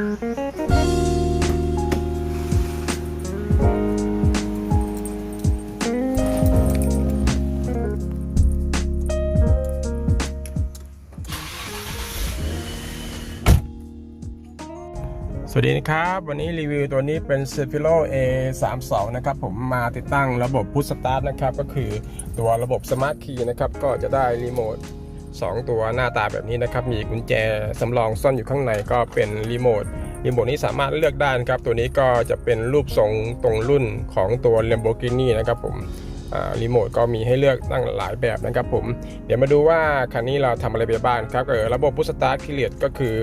สวัสดีนะครับ วันนี้รีวิวตัวนี้เป็น c e p h i l o A32 นะครับ ผมมาติดตั้งระบบพุทสตาร์ทนะครับ ก็คือตัวระบบสมาร์ทคีย์นะครับ ก็จะได้รีโมท 2 ตัวหน้าตาแบบนี้นะครับ มีกุญแจสำรองซ่อนอยู่ข้างในก็เป็นรีโมทรีโมทนี้สามารถเลือกได้นะครับ ตัวนี้ก็จะเป็นรูปทรงตรงรุ่นของตัว Lamborghini นะครับผมรีโมทก็มีให้เลือกตั้งหลายแบบนะครับผม เดี๋ยวมาดูว่าคันนี้เราทำอะไรไปบ้างครับเออระบบพุทสตาร์ทพิเรียดก็คือ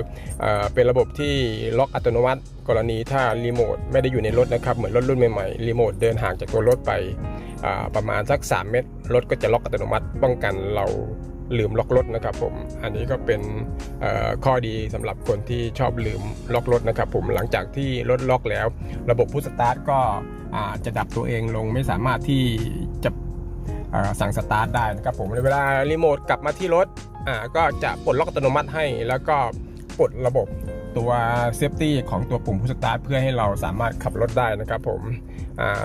เออเป็นระบบที่ล็อกอัตโนมัติ กรณีถ้ารีโมทไม่ได้อยู่ในรถนะครับ เหมือนรถรุ่นใหม่ๆรีโมทเดินห่างจากตัวรถไปประมาณสัก 3 เมตรรถก็จะล็อกอัตโนมัติป้องกันเรา ลืมล็อกรถนะครับผม อันนี้ก็เป็นข้อดีสำหรับคนที่ชอบลืมล็อกรถนะครับผมหลังจากที่รถล็อกแล้ว ระบบพุทสตาร์ทก็จะดับตัวเองลงไม่สามารถที่จะสั่งสตาร์ทได้นะครับผมเวลารีโมทกลับมาที่รถก็จะปลดล็อกอัตโนมัติให้ แล้วก็ปลดระบบตัวเซฟตี้ของตัวปุ่มพุทสตาร์ทเพื่อให้เราสามารถขับรถได้นะครับผม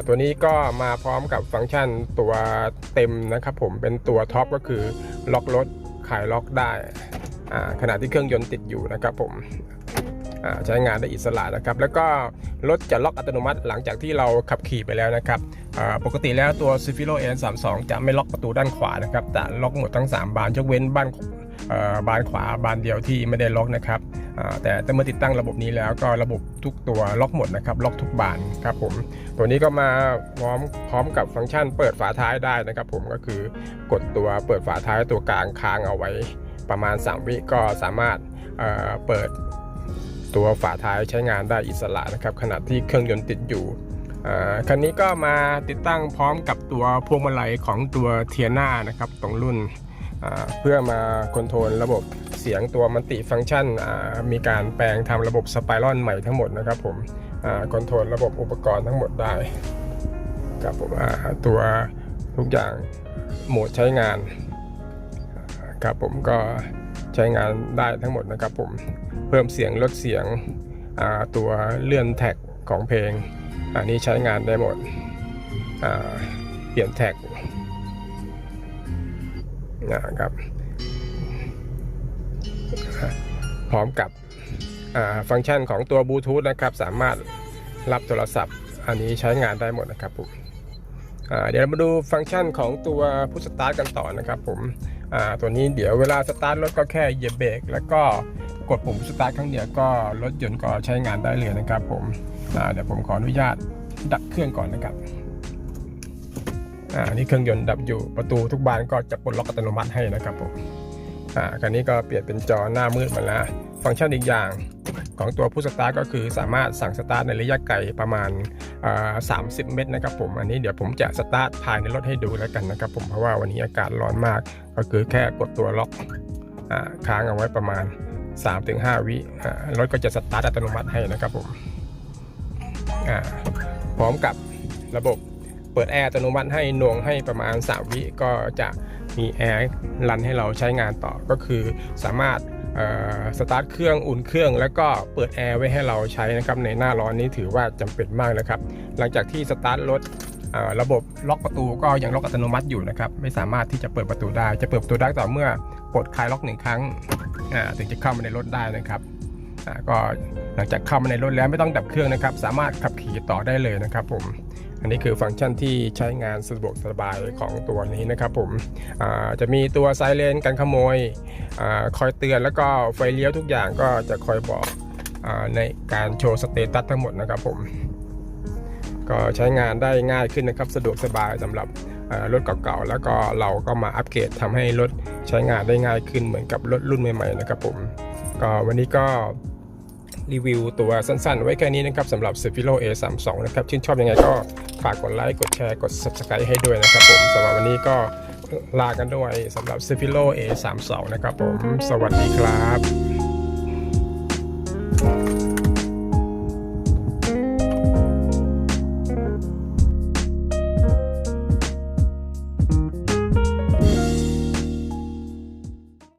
ตัวนี้ก็มาพร้อมกับฟังก์ชันตัวเต็มนะครับผมเป็นตัวท็อปก็คือล็อกรถขายล็อกได้ขณะที่เครื่องยนต์ติดอยู่นะครับผมใช้งานได้อิสระนะครับ แล้วก็รถจะล็อกอัตโนมัติหลังจากที่เราขับขี่ไปแล้วนะครับปกติแล้วตัว c i f i l o N32 จะไม่ล็อกประตูด้านขวานะครับแต่ล็อกหมดทั้ง 3 บานยกเว้นบ้าน บานขวาบานเดียวที่ไม่ได้ล็อกนะครับแต่เมื่อติดตั้งระบบนี้แล้วก็ระบบทุกตัวล็อกหมดนะครับล็อกทุกบานครับผมตัวนี้ก็มาพร้อมพร้อมกับฟังก์ชันเปิดฝาท้ายได้นะครับ ผมก็คือกดตัวเปิดฝาท้ายตัวกลางค้างเอาไว้ ประมาณ 3 วิก็สามารถเเปิดตัวฝาท้ายใช้งานได้อิสระนะครับขณะที่เครื่องยนต์ติดอยู่คันนี้ก็มาติดตั้งพร้อมกับตัวพวงมาลัยของตัวเทียนานะครับตรงรุ่น เพื่อมาคอนโทรลระบบเสียงตัวมัลติฟังก์ชันอ่ามีการแปลงทำระบบสไปรอนใหม่ทั้งหมดนะครับผมคอนโทรลระบบอุปกรณ์ทั้งหมดได้ครับผมตัวทุกอย่างโหมดใช้งานครับผมก็ใช้งานได้ทั้งหมดนะครับผมเพิ่มเสียงลดเสียงตัวเลื่อนแท็กของเพลง อันนี้ใช้งานได้หมดเปลี่ยนแท็ก นะครับ พร้อมกับฟังก์ชันของตัวบลูทูธนะครับ สามารถรับโทรศัพท์ อันนี้ใช้งานได้หมดนะครับผมเดี๋ยวเรามาดูฟังก์ชันของตัวพุทสตาร์ทกันต่อนะครับผมตัวนี้เดี๋ยวเวลาสตาร์ทรถก็แค่เหยียบเบรกแล้วก็กดปุ่มสตาร์ทครั้งเดียวก็รถยนต์ก็ใช้งานได้เลยนะครับผมเดี๋ยวผมขออนุญาตดับเครื่องก่อนนะครับ อ่านี่เครื่องยนต์ดับอยู่ประตูทุกบานก็จะปลดล็อกอัตโนมัติให้นะครับผมอ่าคันนี้ก็เปลี่ยนเป็นจอหน้ามืดมาแล้ว ฟังก์ชันอีกอย่างของตัวผู้สตาร์ทก็คือสามารถสั่งสตาร์ทในระยะไกลประมาณอ่า30 เมตรนะครับผม อันนี้เดี๋ยวผมจะสตาร์ทภายในรถให้ดูแล้วกันนะครับผมเพราะว่าวันนี้อากาศร้อนมาก ก็คือแค่กดตัวล็อกอ่าค้างเอาไว้ประมาณ 3-5 วิอ่ารถก็จะสตาร์ทอัตโนมัติให้นะครับผมอ่าพร้อมกับระบบ เปิดแอร์อัตโนมัติให้หน่วงให้ประมาณ3วิก็จะมีแอร์รันให้เราใช้งานต่อก็คือสามารถสตาร์ทเครื่องอุ่นเครื่อง แล้วก็เปิดแอร์ไว้ให้เราใช้นะครับในหน้าร้อนนี้ถือว่าจำเป็นมากนะครับ หลังจากที่สตาร์ทรถระบบล็อกประตูก็ยังล็อกอัตโนมัติอยู่นะครับ ไม่สามารถที่จะเปิดประตูได้ จะเปิดประตูได้ต่อเมื่อกดคลายล็อกหนึ่งครั้งถึงจะเข้ามาในรถได้นะครับ ก็หลังจากเข้ามาในรถแล้วไม่ต้องดับเครื่องนะครับ สามารถขับขี่ต่อได้เลยนะครับผมอันนี้คือฟังก์ชันที่ใช้งานสะดวกสบายของตัวนี้นะครับผมจะมีตัวไซเรนกันขโมยอคอยเตือนแล้วก็ไฟเลี้ยวทุกอย่างก็จะคอยบอกอในการโชว์สเตตัสทั้งหมดนะครับผมก็ใช้งานได้ง่ายขึ้นนะครับ สะดวกสบายสำหรับรถเก่าๆ แล้วก็เราก็มาอัปเกรดทำให้รถใช้งานได้ง่ายขึ้นเหมือนกับรถรุ่นใหม่ๆนะครับผมก็วันนี้ก็ รีวิวตัวสั้นๆ ไว้แค่นี้นะครับสำหรับ s e p h i l o A32 นะครับชื่นชอบยังไงก็ฝากกดไลค์กดแชร์กด Subscribe ให้ด้วยนะครับผมสำหรับวันนี้ก็ลากันด้วยสำหรับ s e p h i l o A32 นะครับผม สวัสดีครับ